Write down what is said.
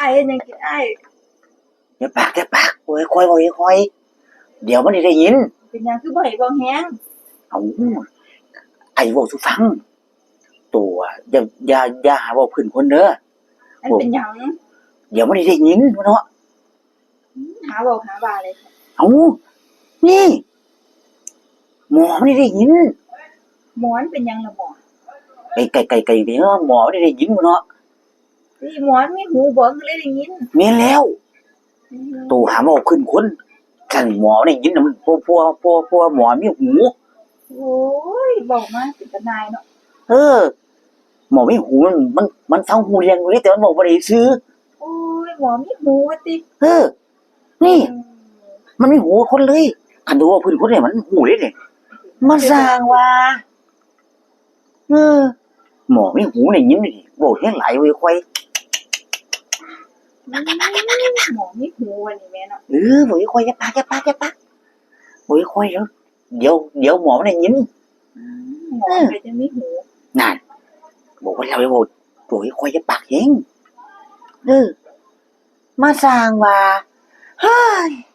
ไอ้เฮ็ดหยังกินไอ้อย่าปากอย่าปากโอ้ยคอยโอ้ยคอย เดี๋ยวมันได้ยิน เป็นหยังคือบ่ให้เว้าแฮงเอาไอ้บอกสุฟัง ตัวอย่าอย่าอย่าหาว่าพื้นคนเด้ออันเป็นหยังเดี๋ยวมันได้ยินเนาะหาเว้าหาว่าเลยเอานี่หมอไม่ได้ยินหมอนเป็นหยังล่ะหมอไก่ไก่ไก่ไก่เนาะหมอไม่ได้ยินเนาะ ที่หมอนมีหูบ่ก็เลยได้ยินเมียนแล้วตัวหาว่าพื้นคนกันหมอได้ยินน่ะมันพวกพวกพวกพวกหมอมีหู โอ้ยเว้ามาเป็นตาหนายเนาะเออ หมอมีหูมันมันมันฟังหูเรียงอยู่นี่แต่มันบอกว่าได้ซื้อ โอ้ยหมอมีหูว่าติเออ นี่ อืมมันไม่หูคนเลยคันดูว่าพื้นคนเนี่ยมันหูเลยเนี่ยมันสร้างว่าเออหมอไม่หูเนี่ยยิ้มดิบอกแห้งไหลไว้ควายหมอมีหูอันนี้แม่เนาะเออบอกไอ้ควายจะปากจะปากจะปากบอกไอ้ควาย แล้วเดี๋ยวเดี๋ยวหมอเนี่ยยิ้มอืมหมอก็จะมีหูนั่นบ